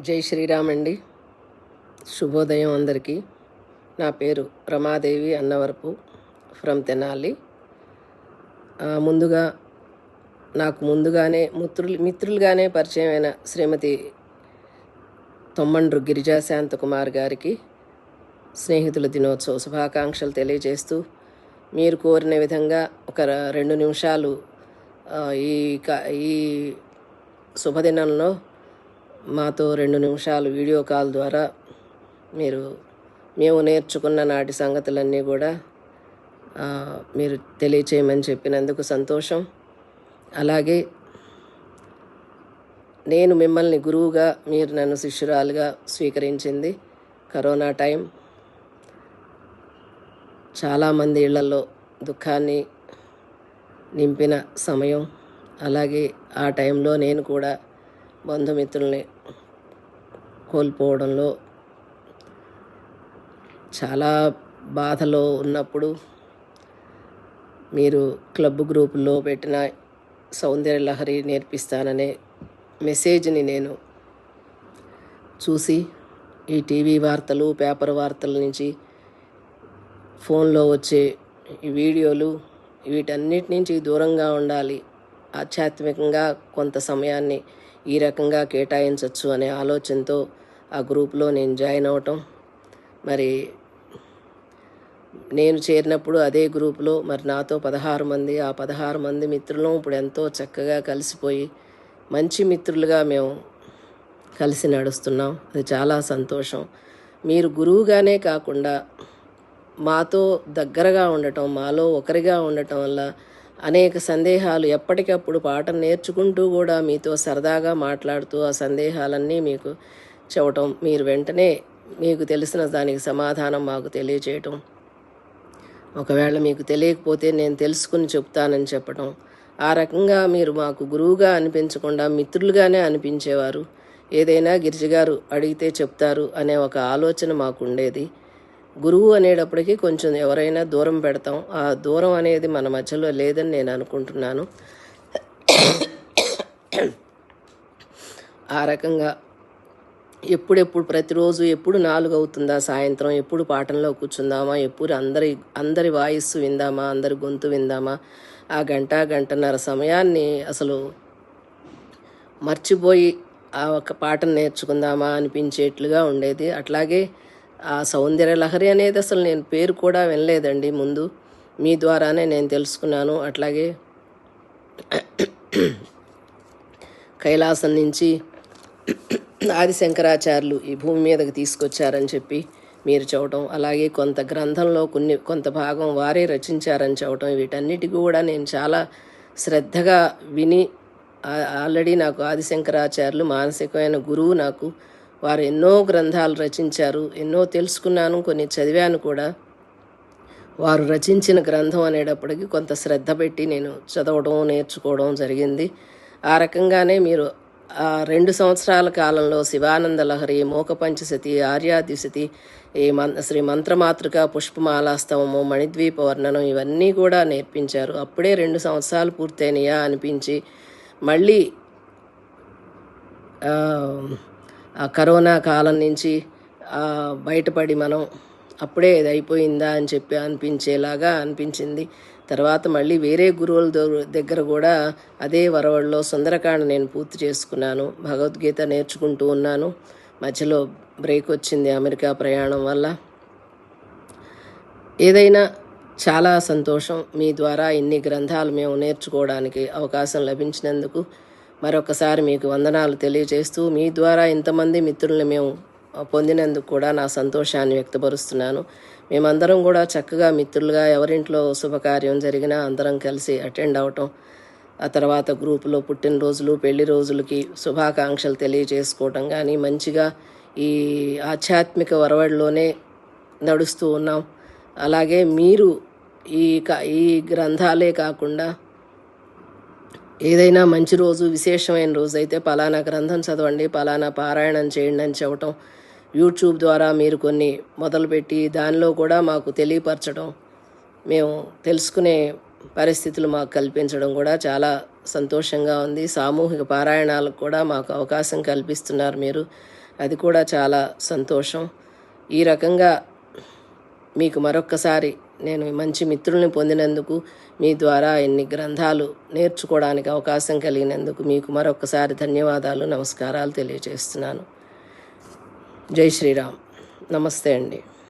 జై శ్రీరామ్ అండి. శుభోదయం అందరికీ. నా పేరు రమాదేవి అన్నవరపు ఫ్రమ్ తెనాలి. ముందుగా నాకు ముందుగానే మిత్రులు మిత్రులుగానే పరిచయమైన శ్రీమతి తొమ్మండ్రు గిరిజా శాంతకుమార్ గారికి స్నేహితుల దినోత్సవ శుభాకాంక్షలు తెలియజేస్తూ మీరు కోరిన విధంగా ఒక రెండు నిమిషాలు ఈ క- ఈ శుభదినంలో మాతో రెండు నిమిషాలు వీడియో కాల్ ద్వారా మీరు మేము నేర్చుకున్న నాటి సంగతులన్నీ కూడా మీరు తెలియచేయమని చెప్పినందుకు సంతోషం. అలాగే నేను మిమ్మల్ని గురువుగా మీరు నన్ను శిష్యురాలుగా స్వీకరించింది కరోనా టైం. చాలామంది ఇళ్ళలో దుఃఖాన్ని నింపిన సమయం. అలాగే ఆ టైంలో నేను కూడా బంధుమిత్రుల్ని కోల్పోవడంలో చాలా బాధలో ఉన్నప్పుడు మీరు క్లబ్ గ్రూపుల్లో పెట్టిన సౌందర్య లహరి నేర్పిస్తాననే మెసేజ్ని నేను చూసి ఈ టీవీ వార్తలు పేపర్ వార్తల నుంచి ఫోన్లో వచ్చే వీడియోలు వీటన్నిటి నుంచి దూరంగా ఉండాలి. ఆధ్యాత్మికంగా కొంత సమయాన్ని ఈ రకంగా కేటాయించవచ్చు అనే ఆలోచనతో ఆ గ్రూప్లో నేను జాయిన్ అవటం. మరి నేను చేరినప్పుడు అదే గ్రూప్లో మరి నాతో పదహారు మంది ఆ పదహారు మంది మిత్రులు ఇప్పుడు ఎంతో చక్కగా కలిసిపోయి మంచి మిత్రులుగా మేము కలిసి నడుస్తున్నాం. అది చాలా సంతోషం. మీరు గురువుగానే కాకుండా మాతో దగ్గరగా ఉండటం మాలో ఒకరిగా ఉండటం వల్ల అనేక సందేహాలు ఎప్పటికప్పుడు పాఠం నేర్చుకుంటూ కూడా మీతో సరదాగా మాట్లాడుతూ ఆ సందేహాలన్నీ మీకు చెప్పటం మీరు వెంటనే మీకు తెలిసిన దానికి సమాధానం మాకు తెలియచేయటం. ఒకవేళ మీకు తెలియకపోతే నేను తెలుసుకుని చెప్తానని చెప్పటం. ఆ రకంగా మీరు మాకు గురువుగా అనిపించకుండా మిత్రులుగానే అనిపించేవారు. ఏదైనా గిరిజగారు అడిగితే చెప్తారు అనే ఒక ఆలోచన మాకు ఉండేది. గురువు అనేటప్పటికీ కొంచెం ఎవరైనా దూరం పెడతాం. ఆ దూరం అనేది మన మధ్యలో లేదని నేను అనుకుంటున్నాను. ఆ రకంగా ఎప్పుడెప్పుడు ప్రతిరోజు ఎప్పుడు నాలుగు అవుతుందా సాయంత్రం? ఎప్పుడు పాఠంలో కూర్చుందామా? ఎప్పుడు అందరి అందరి వాయిస్సు విందామా? అందరి గొంతు విందామా? ఆ గంట గంటన్నర సమయాన్ని అసలు మర్చిపోయి ఆ ఒక పాటను నేర్చుకుందామా అనిపించేట్లుగా ఉండేది. అట్లాగే ఆ సౌందర్య లహరి అనేది అసలు నేను పేరు కూడా వినలేదండి ముందు. మీ ద్వారానే నేను తెలుసుకున్నాను. అట్లాగే కైలాసం నుంచి ఆదిశంకరాచార్యులు ఈ భూమి మీదకి తీసుకొచ్చారని చెప్పి మీరు చూడటం అలాగే కొంత గ్రంథంలో కొన్ని కొంత భాగం వారే రచించారని చెప్పటం వీటన్నిటికీ కూడా నేను చాలా శ్రద్ధగా విని ఆల్రెడీ నాకు ఆదిశంకరాచార్యులు మానసికమైన గురువు నాకు వారు ఎన్నో గ్రంథాలు రచించారు ఎన్నో తెలుసుకున్నాను కొన్ని చదివాను కూడా. వారు రచించిన గ్రంథం అనేటప్పటికి కొంత శ్రద్ధ పెట్టి నేను చదవడం నేర్చుకోవడం జరిగింది. ఆ రకంగానే మీరు ఆ రెండు సంవత్సరాల కాలంలో శివానంద లహరి మోక పంచశతి ఆర్యాదిశతి ఈ మన్ శ్రీ మంత్రమాతృక పుష్పమాలాస్తవము మణిద్వీప వర్ణనం ఇవన్నీ కూడా నేర్పించారు. అప్పుడే రెండు సంవత్సరాలు పూర్తయినాయా అనిపించి మళ్ళీ కరోనా కాలం నుంచి బయటపడి మనం అప్పుడే ఇది అయిపోయిందా అని చెప్పి అనిపించేలాగా అనిపించింది. తర్వాత మళ్ళీ వేరే గురువుల దో- దగ్గర కూడా అదే వరవడిలో సుందరకాండ నేను పూర్తి చేసుకున్నాను. భగవద్గీత నేర్చుకుంటూ ఉన్నాను. మధ్యలో బ్రేక్ వచ్చింది అమెరికా ప్రయాణం వల్ల. ఏదైనా చాలా సంతోషం మీ ద్వారా ఇన్ని గ్రంథాలు మేము నేర్చుకోవడానికి అవకాశం లభించినందుకు మరొకసారి మీకు వందనాలు తెలియజేస్తూ మీ ద్వారా ఇంతమంది మిత్రుల్ని మేము పొందినందుకు కూడా నా సంతోషాన్ని వ్యక్తపరుస్తున్నాను. మేమందరం కూడా చక్కగా మిత్రులుగా ఎవరింట్లో శుభకార్యం జరిగినా అందరం కలిసి అటెండ్ అవటం ఆ తర్వాత గ్రూపులో పుట్టినరోజులు పెళ్ళి రోజులకి శుభాకాంక్షలు తెలియజేసుకోవటం కానీ మంచిగా ఈ ఆధ్యాత్మిక వరవడిలోనే నడుస్తూ ఉన్నాం. అలాగే మీరు ఈ క- ఈ గ్రంథాలే కాకుండా ఏదైనా మంచి రోజు విశేషమైన రోజు అయితే పలానా గ్రంథం చదవండి పలానా పారాయణం చేయండి అని చెప్పటం. యూట్యూబ్ ద్వారా మీరు కొన్ని మొదలుపెట్టి దానిలో కూడా మాకు తెలియపరచడం మేము తెలుసుకునే పరిస్థితులు మాకు కల్పించడం కూడా చాలా సంతోషంగా ఉంది. సామూహిక పారాయణాలకు కూడా మాకు అవకాశం కల్పిస్తున్నారు మీరు. అది కూడా చాలా సంతోషం. ఈ రకంగా మీకు మరొక్కసారి నేను మంచి మిత్రుల్ని పొందినందుకు మీ ద్వారా ఇన్ని గ్రంథాలు నేర్చుకోవడానికి అవకాశం కలిగినందుకు మీకు మరొకసారి ధన్యవాదాలు నమస్కారాలు తెలియజేస్తున్నాను. జై శ్రీరామ్. నమస్తే అండి.